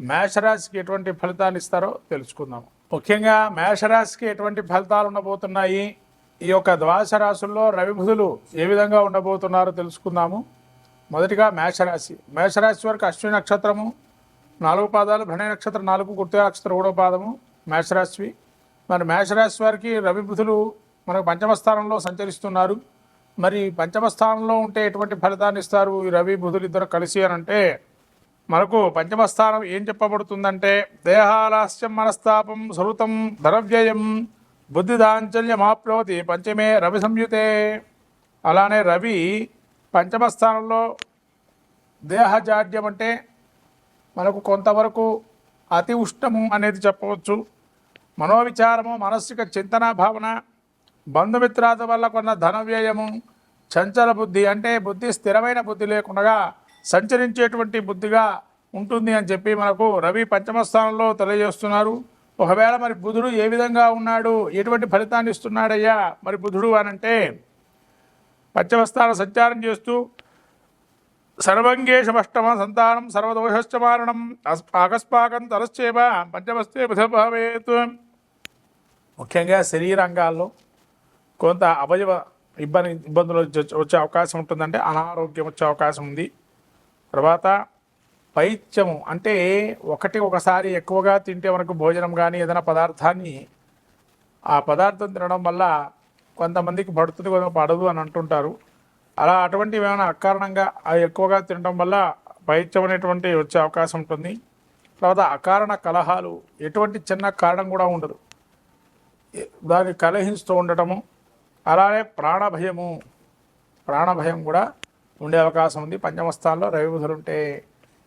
మేషరాశికి ఎటువంటి ఫలితాన్ని ఇస్తారో తెలుసుకుందాం. ముఖ్యంగా మేషరాశికి ఎటువంటి ఫలితాలు ఉండబోతున్నాయి? ఈ యొక్క ద్వాదశ రాశుల్లో రవిబుధులు ఏ విధంగా ఉండబోతున్నారో తెలుసుకుందాము. మొదటిగా మేషరాశి. మేషరాశి వరకు అశ్విని నక్షత్రము నాలుగు పాదాలు భరణి నక్షత్రం నాలుగు గుర్తు నక్షత్రం మూడో పాదము మేషరాశివి. మరి మేషరాశి వారికి రవిబుధులు మనకు పంచమ స్థానంలో సంచరిస్తున్నారు. మరి పంచమ స్థానంలో ఉంటే ఎటువంటి ఫలితాన్ని ఇస్తారు? ఈ రవి బుధులు ఇద్దరు కలిసి అని అంటే మనకు పంచమస్థానం ఏం చెప్పబడుతుందంటే దేహాలాస్యం మనస్తాపం సృతం ధనవ్యయం బుద్ధిదాంచల్యమాప్నోతి పంచమే రవి సంయుతే. అలానే రవి పంచమ స్థానంలో దేహజాడ్యం అంటే మనకు కొంతవరకు అతి ఉష్ణము అనేది చెప్పవచ్చు. మనోవిచారము మానసిక చింతన భావన బంధుమిత్రాల వల్ల కొన్న ధన వ్యయము చంచల బుద్ధి అంటే బుద్ధి స్థిరమైన బుద్ధి లేకుండా సంచరించేటువంటి బుద్ధిగా ఉంటుంది అని చెప్పి మనకు రవి పంచమ స్థానంలో తెలియజేస్తున్నారు. ఒకవేళ మరి బుధుడు ఏ విధంగా ఉన్నాడు ఎటువంటి ఫలితాన్ని ఇస్తున్నాడయ్యా? మరి బుధుడు అనంటే పంచమస్థానం సంచారం చేస్తూ సర్వంగేషమష్టమ సంతానం సర్వదోషశ్చమారణం అస్- ఆకస్మాకం తరశ్చేమ పంచమస్తే బుధభావేత్ ముఖ్యంగా శరీరంగాల్లో కొంత అవయవ ఇబ్బంది ఇబ్బందులు వచ్చే అవకాశం ఉంటుందంటే అనారోగ్యం వచ్చే అవకాశం ఉంది. తర్వాత పైత్యము అంటే ఒకటి ఒకసారి ఎక్కువగా తింటే మనకు భోజనం కానీ ఏదైనా పదార్థాన్ని ఆ పదార్థం తినడం వల్ల కొంతమందికి పడుతుంది కొంత పడదు అని అంటుంటారు. అలా అటువంటివి ఏమైనా అకారణంగా అది ఎక్కువగా తినడం వల్ల పైత్యం అనేటువంటి వచ్చే అవకాశం ఉంటుంది. తర్వాత అకారణ కలహాలు ఎటువంటి చిన్న కారణం కూడా ఉండదు. దాన్ని కలహిస్తూ ఉండటము అలానే ప్రాణభయము ప్రాణభయం కూడా ఉండే అవకాశం ఉంది. పంచమస్థానంలో రవి బుధులు ఉంటే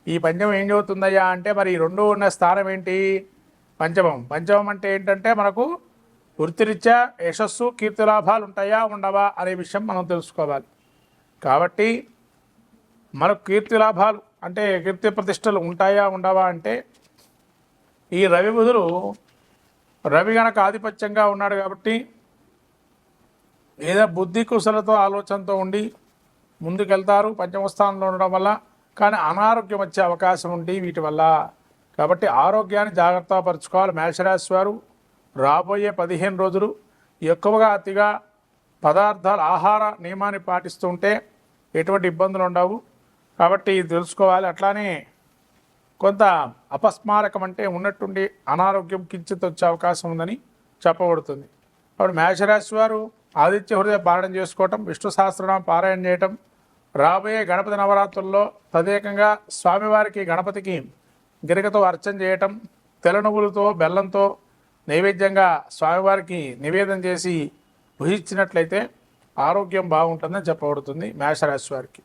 ఈ పంచమం ఏం చదువుతుందయ్యా అంటే మరి ఈ రెండు ఉన్న స్థానం ఏంటి? పంచమం. పంచమం అంటే ఏంటంటే మనకు వృత్తిరీత్యా యశస్సు కీర్తి లాభాలు ఉంటాయా ఉండవా అనే విషయం మనం తెలుసుకోవాలి. కాబట్టి మనకు కీర్తి లాభాలు అంటే కీర్తి ప్రతిష్టలు ఉంటాయా ఉండవా అంటే ఈ రవి బుధులు రవి గనక ఆధిపత్యంగా ఉన్నాడు కాబట్టి ఏదో బుద్ధి కుశలతో ఆలోచనతో ఉండి ముందుకెళ్తారు పంచమ స్థానంలో ఉండడం వల్ల. కానీ అనారోగ్యం వచ్చే అవకాశం ఉంది వీటి వల్ల. కాబట్టి ఆరోగ్యాన్ని జాగ్రత్త పరచుకోవాలి. మేషరాశి వారు రాబోయే పదిహేను రోజులు ఎక్కువగా అతిగా పదార్థాలు ఆహార నియమాన్ని పాటిస్తుంటే ఎటువంటి ఇబ్బందులు ఉండవు. కాబట్టి తెలుసుకోవాలి. అట్లానే కొంత అపస్మారకం అంటే ఉన్నట్టుండి అనారోగ్యం కించిత్ వచ్చే అవకాశం ఉందని చెప్పబడుతుంది. కాబట్టి మేషరాశి వారు ఆదిత్య హృదయ పారాయణ చేసుకోవటం విష్ణు సహస్రనామ పారాయణ చేయటం రాబోయే గణపతి నవరాత్రుల్లో తదేకంగా స్వామివారికి గణపతికి గిరికతో అర్చన చేయటం తెల్ల నువ్వులతో బెల్లంతో నైవేద్యంగా స్వామివారికి నివేదన చేసి భుజించినట్లయితే ఆరోగ్యం బాగుంటుందని చెప్పబడుతుంది మేషరాశి వారికి.